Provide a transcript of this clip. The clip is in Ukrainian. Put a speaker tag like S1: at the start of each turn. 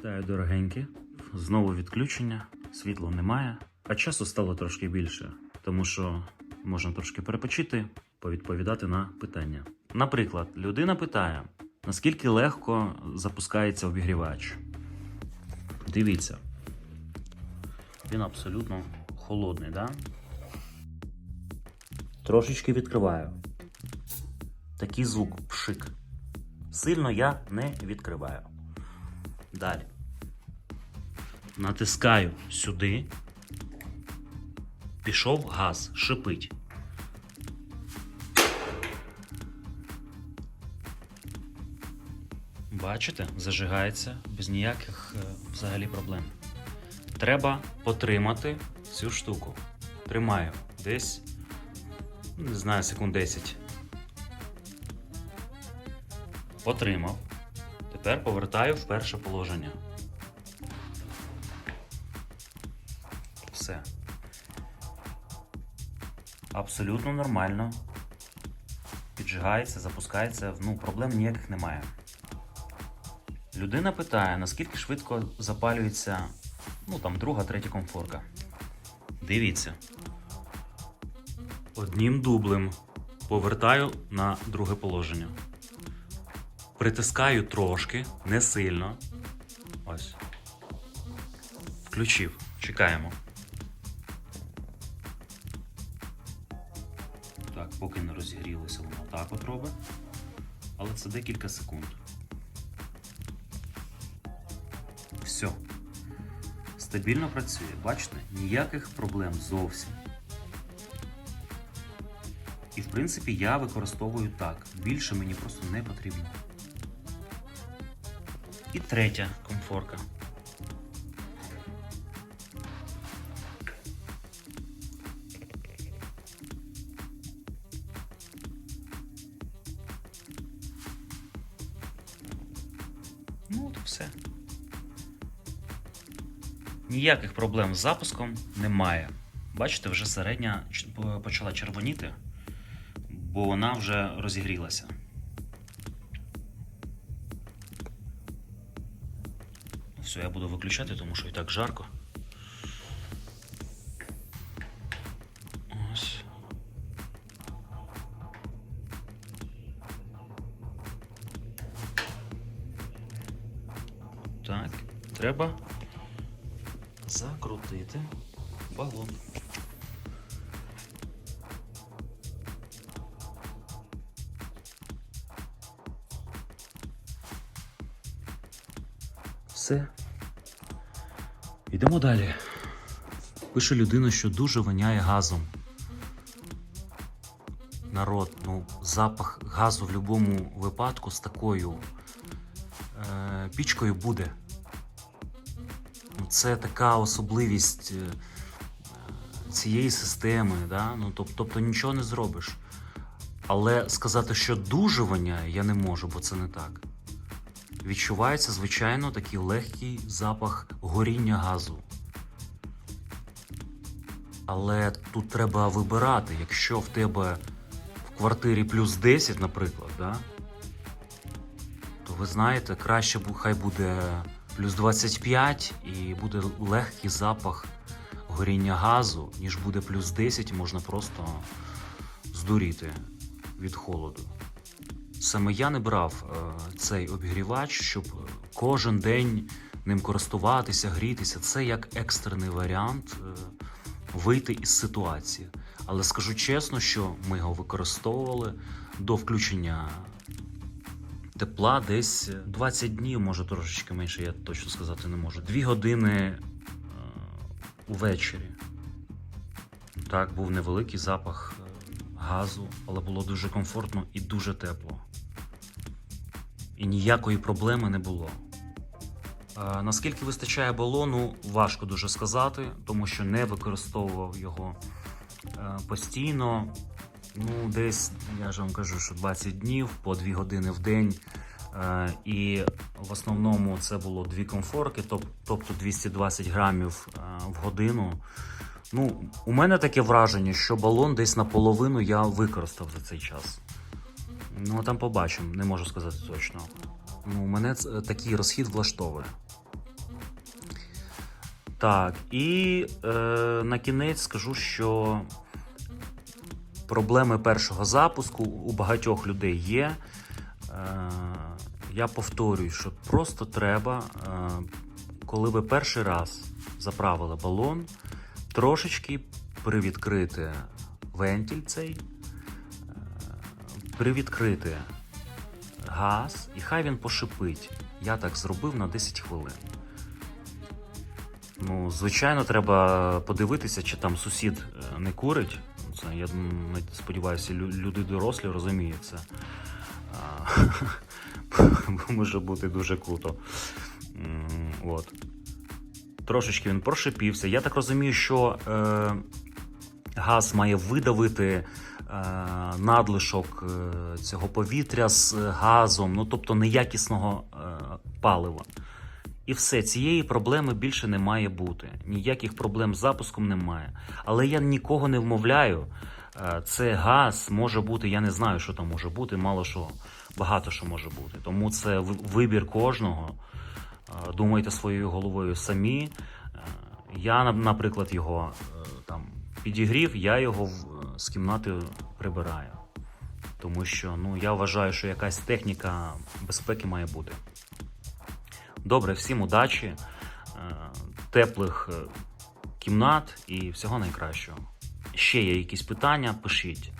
S1: Вітаю, дорогенькі. Знову відключення, світла немає, а часу стало трошки більше, тому що можна трошки перепочити, повідповідати на питання. Наприклад, людина питає, наскільки легко запускається обігрівач. Дивіться, він абсолютно холодний, да? Трошечки відкриваю. Такий звук пшик. Сильно я не відкриваю. Далі. Натискаю сюди. Пішов газ, шипить. Бачите, зажигається без ніяких е, взагалі проблем. Треба потримати цю штуку. Тримаю десь, не знаю, секунд 10. Потримав. Тепер повертаю в перше положення. Все. Абсолютно нормально. Піджигається, запускається, ну, проблем ніяких немає. Людина питає, наскільки швидко запалюється ну, там, друга, третя комфорка. Дивіться. Одним дублем повертаю на друге положення. Притискаю трошки, не сильно. Ось. Включив. Чекаємо. Так, поки не розігрілося, воно так от робить. Але це декілька секунд. Все. Стабільно працює. Бачите? Ніяких проблем зовсім. І в принципі я використовую так. Більше мені просто не потрібно. І третя комфорка. Ну, от все. Ніяких проблем з запуском немає. Бачите, вже середня почала червоніти, бо вона вже розігрілася. Все, я буду виключати, тому що і так жарко. Так, треба закрутити балон. Все. Йдемо далі. Пише людина, що дуже воняє газом. Народ, ну, запах газу в будь-якому випадку з такою е, пічкою буде. Ну, Це така особливість е, цієї системи, да? ну, тоб- тобто нічого не зробиш. Але сказати, що дуже воняє, я не можу, бо це не так. Відчувається, звичайно, такий легкий запах горіння газу. Але тут треба вибирати, якщо в тебе в квартирі плюс 10, наприклад, да? то ви знаєте, краще хай буде плюс 25 і буде легкий запах горіння газу, ніж буде плюс 10, і можна просто здуріти від холоду. Саме я не брав е, цей обігрівач, щоб кожен день ним користуватися, грітися. Це як екстрений варіант е, вийти із ситуації. Але скажу чесно, що ми його використовували до включення тепла десь 20 днів, може трошечки менше, я точно сказати не можу. Дві години е, увечері. Так, був невеликий запах газу, але було дуже комфортно і дуже тепло. І ніякої проблеми не було. Е, наскільки вистачає балону, важко дуже сказати, тому що не використовував його е, постійно. Ну, десь, я ж вам кажу, що 20 днів по 2 години в день. Е, і в основному це було дві комфорки, тобто 220 грамів е, в годину. Ну, у мене таке враження, що балон десь наполовину я використав за цей час. Ну, а там побачимо, не можу сказати точно. Ну, мене ц- такий розхід влаштовує. Так, і е, на кінець скажу, що проблеми першого запуску у багатьох людей є. Е, я повторюю, що просто треба, е, коли ви перший раз заправили балон, трошечки привідкрити вентиль цей, е, привідкрити газ, і хай він пошипить. Я так зробив на 10 хвилин. Ну, звичайно, треба подивитися, чи там сусід е, не курить. Це, я сподіваюся, люди дорослі розуміють це. Може бути дуже круто. От. Трошечки він прошипівся. Я так розумію, що е, газ має видавити е, надлишок е, цього повітря з газом, ну тобто неякісного е, палива. І все, цієї проблеми більше не має бути. Ніяких проблем з запуском немає. Але я нікого не вмовляю. Е, Це газ може бути, я не знаю, що там може бути, мало що, багато що може бути. Тому це вибір кожного. Е, Думайте своєю головою самі. Е, Я, наприклад, його е, там підігрів, я його з кімнати прибираю. Тому що ну, я вважаю, що якась техніка безпеки має бути. Добре, всім удачі, е, теплих е, кімнат і всього найкращого. Ще є якісь питання, пишіть.